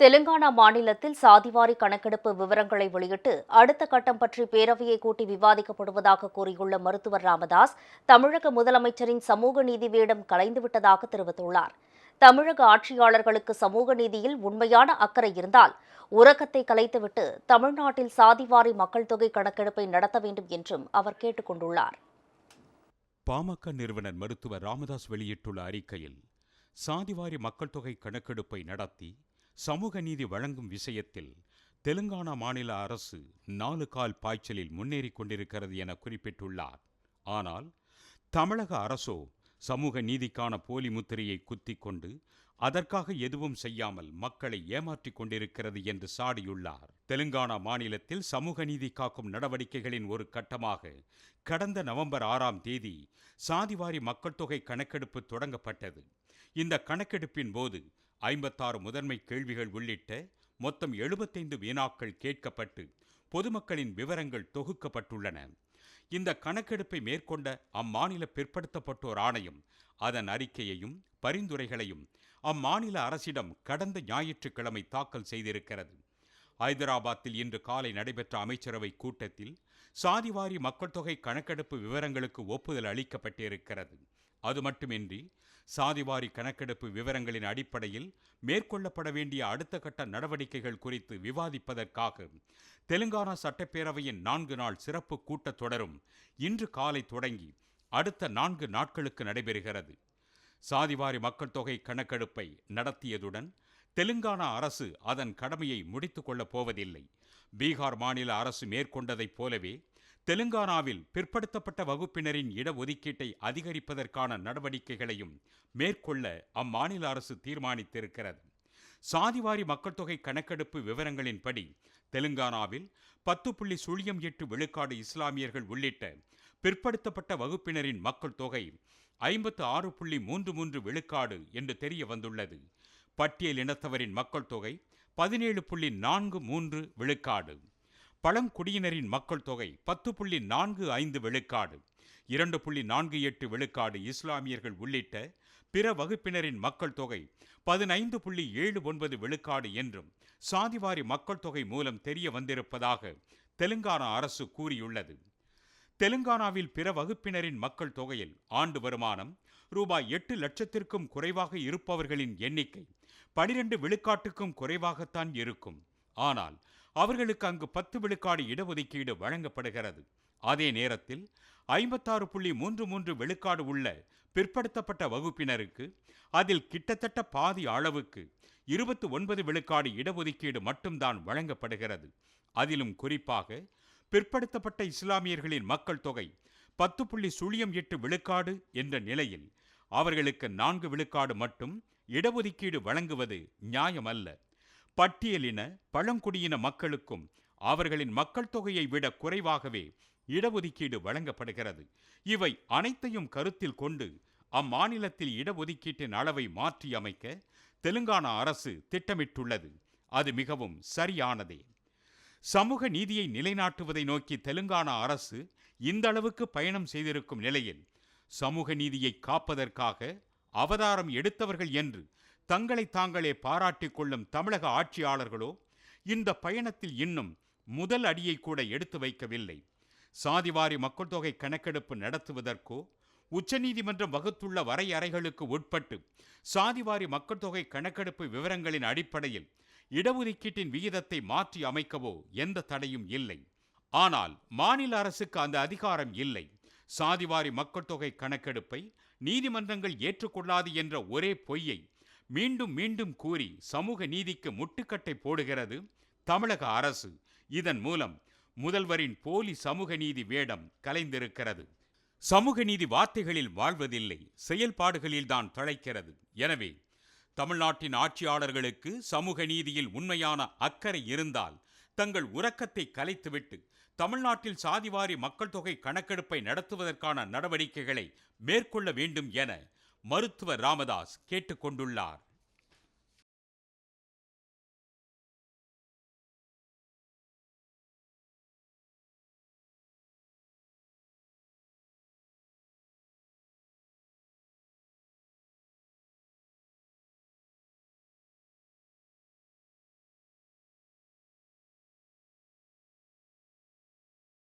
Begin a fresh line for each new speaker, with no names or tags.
தெலுங்கானா மாநிலத்தில் சாதிவாரி கணக்கெடுப்பு விவரங்களை வெளியிட்டு அடுத்த கட்டம் பற்றி பேரவையை கூட்டி விவாதிக்கப்படுவதாக கூறியுள்ள மருத்துவர் ராமதாஸ் தமிழக முதலமைச்சரின் சமூக நீதி வேடம் கலைந்துவிட்டதாக தெரிவித்துள்ளார். தமிழக ஆட்சியாளர்களுக்கு சமூக நீதியில் உண்மையான அக்கறை இருந்தால் உறக்கத்தை கலைத்துவிட்டு தமிழ்நாட்டில் சாதிவாரி மக்கள் தொகை கணக்கெடுப்பை நடத்த வேண்டும் என்றும் அவர் கேட்டுக் கொண்டுள்ளார்.
பாமக நிறுவனர் மருத்துவர் ராமதாஸ் வெளியிட்டுள்ள அறிக்கையில் சாதிவாரி மக்கள் தொகை கணக்கெடுப்பை நடத்தி சமூக நீதி வழங்கும் விஷயத்தில் தெலுங்கானா மாநில அரசு நாலு கால் பாய்ச்சலில் முன்னேறிக் கொண்டிருக்கிறது என குறிப்பிட்டுள்ளார். ஆனால் தமிழக அரசோ சமூக நீதிக்கான போலி முத்திரையை குத்திக் கொண்டு அதற்காக எதுவும் செய்யாமல் மக்களை ஏமாற்றிக் கொண்டிருக்கிறது என்று சாடியுள்ளார். தெலுங்கானா மாநிலத்தில் சமூக நீதி காக்கும் நடவடிக்கைகளின் ஒரு கட்டமாக கடந்த நவம்பர் ஆறாம் தேதி சாதிவாரி மக்கள் தொகை கணக்கெடுப்பு தொடங்கப்பட்டது. இந்த கணக்கெடுப்பின் போது ஐம்பத்தாறு முதன்மை கேள்விகள் உள்ளிட்ட மொத்தம் எழுபத்தைந்து வினாக்கள் கேட்கப்பட்டு பொதுமக்களின் விவரங்கள் தொகுக்கப்பட்டுள்ளன. இந்த கணக்கெடுப்பை மேற்கொண்ட அம்மாநில பிற்படுத்தப்பட்டோர் ஆணையம் அதன் அறிக்கையையும் பரிந்துரைகளையும் அம்மாநில அரசிடம் கடந்த ஞாயிற்றுக்கிழமை தாக்கல் செய்திருக்கிறது. ஐதராபாத்தில் இன்று காலை நடைபெற்ற அமைச்சரவை கூட்டத்தில் சாதிவாரி மக்கள் தொகை கணக்கெடுப்பு விவரங்களுக்கு ஒப்புதல் அளிக்கப்பட்டிருக்கிறது. அது மட்டுமின்றி சாதிவாரி கணக்கெடுப்பு விவரங்களின் அடிப்படையில் மேற்கொள்ளப்பட வேண்டிய அடுத்த கட்ட நடவடிக்கைகள் குறித்து விவாதிப்பதற்காக தெலுங்கானா சட்டப்பேரவையின் நான்கு நாள் சிறப்பு கூட்டத் தொடரும் இன்று காலை தொடங்கி அடுத்த நான்கு நாட்களுக்கு நடைபெறுகிறது. சாதிவாரி மக்கள் தொகை கணக்கெடுப்பை நடத்தியதுடன் தெலுங்கானா அரசு அதன் கடமையை முடித்துக் கொள்ளப் போவதில்லை. பீகார் மாநில அரசு மேற்கொண்டதைப் போலவே தெலுங்கானாவில் பிற்படுத்தப்பட்ட வகுப்பினரின் இடஒதுக்கீட்டை அதிகரிப்பதற்கான நடவடிக்கைகளையும் மேற்கொள்ள அம்மாநில அரசு தீர்மானித்திருக்கிறது. சாதிவாரி மக்கள் தொகை கணக்கெடுப்பு விவரங்களின்படி தெலுங்கானாவில் பத்து புள்ளி சுழியம் எட்டு விழுக்காடு இஸ்லாமியர்கள் உள்ளிட்ட பிற்படுத்தப்பட்ட வகுப்பினரின் மக்கள் தொகை ஐம்பத்து ஆறு புள்ளி மூன்று மூன்று விழுக்காடு என்று தெரிய வந்துள்ளது பட்டியல் இனத்தவரின் மக்கள் தொகை பதினேழு புள்ளி நான்கு மூன்று விழுக்காடு. பழங்குடியினரின் மக்கள் தொகை பத்து புள்ளி நான்கு ஐந்து விழுக்காடு. இரண்டு புள்ளி நான்கு எட்டு விழுக்காடு இஸ்லாமியர்கள் உள்ளிட்ட பிற வகுப்பினரின் மக்கள் தொகை பதினைந்து புள்ளி ஏழு ஒன்பது விழுக்காடு என்றும் சாதிவாரி மக்கள் தொகை மூலம் தெரிய வந்திருப்பதாக தெலுங்கானா அரசு கூறியுள்ளது. தெலுங்கானாவில் பிற வகுப்பினரின் மக்கள் தொகையில் ஆண்டு வருமானம் ரூபாய் எட்டு லட்சத்திற்கும் குறைவாக இருப்பவர்களின் எண்ணிக்கை பனிரெண்டு விழுக்காட்டுக்கும் குறைவாகத்தான் இருக்கும். ஆனால் அவர்களுக்கு அங்கு பத்து விழுக்காடு இடஒதுக்கீடு வழங்கப்படுகிறது. அதே நேரத்தில் ஐம்பத்தாறு புள்ளி மூன்று மூன்று விழுக்காடு உள்ள பிற்படுத்தப்பட்ட வகுப்பினருக்கு அதில் கிட்டத்தட்ட பாதி அளவுக்கு இருபத்து ஒன்பது விழுக்காடு இடஒதுக்கீடு மட்டும்தான் வழங்கப்படுகிறது. அதிலும் குறிப்பாக பிற்படுத்தப்பட்ட இஸ்லாமியர்களின் மக்கள் தொகை பத்து புள்ளி சுழியம் எட்டு விழுக்காடு என்ற நிலையில் அவர்களுக்கு நான்கு விழுக்காடு மட்டும் இடஒதுக்கீடு வழங்குவது நியாயமல்ல. பட்டியலின பழங்குடியின மக்களுக்கும் அவர்களின் மக்கள் தொகையை விட குறைவாகவே இடஒதுக்கீடு வழங்கப்படுகிறது. இவை அனைத்தையும் கருத்தில் கொண்டு அம்மாநிலத்தில் இடஒதுக்கீட்டின் அளவை மாற்றி அமைக்க தெலுங்கானா அரசு திட்டமிட்டுள்ளது. அது மிகவும் சரியானதே. சமூக நீதியை நிலைநாட்டுவதை நோக்கி தெலுங்கானா அரசு இந்த அளவுக்கு பயணம் செய்திருக்கும் நிலையில் சமூக நீதியை காப்பதற்காக அவதாரம் எடுத்தவர்கள் என்று தங்களை தாங்களே பாராட்டிக் கொள்ளும் தமிழக ஆட்சியாளர்களோ இந்த பயணத்தில் இன்னும் முதல் அடியை கூட எடுத்து வைக்கவில்லை. சாதிவாரி மக்கள் தொகை கணக்கெடுப்பு நடத்துவதற்கோ உச்சநீதிமன்றம் வகுத்துள்ள வரையறைகளுக்கு உட்பட்டு சாதிவாரி மக்கள் தொகை கணக்கெடுப்பு விவரங்களின் அடிப்படையில் இடஒதுக்கீட்டின் விகிதத்தை மாற்றி அமைக்கவோ எந்த தடையும் இல்லை. ஆனால் மாநில அரசுக்கு அந்த அதிகாரம் இல்லை. சாதிவாரி மக்கள் தொகை கணக்கெடுப்பை நீதிமன்றங்கள் ஏற்றுக்கொள்ளாது என்ற ஒரே பொய்யை மீண்டும் மீண்டும் கூறி சமூக நீதிக்கு முட்டுக்கட்டை போடுகிறது தமிழக அரசு. இதன் மூலம் முதல்வரின் போலி சமூக நீதி வேடம் கலைந்திருக்கிறது. சமூக நீதி வார்த்தைகளில் வாழ்வதில்லை செயல்பாடுகளில்தான் தழைக்கிறது. எனவே தமிழ்நாட்டின் ஆட்சியாளர்களுக்கு சமூக நீதியில் உண்மையான அக்கறை இருந்தால் தங்கள் உறக்கத்தை கலைத்துவிட்டு தமிழ்நாட்டில் சாதிவாரி மக்கள் தொகை கணக்கெடுப்பை நடத்துவதற்கான நடவடிக்கைகளை மேற்கொள்ள வேண்டும் என மருத்துவர் ராமதாஸ் கேட்டுக்கொண்டுள்ளார்.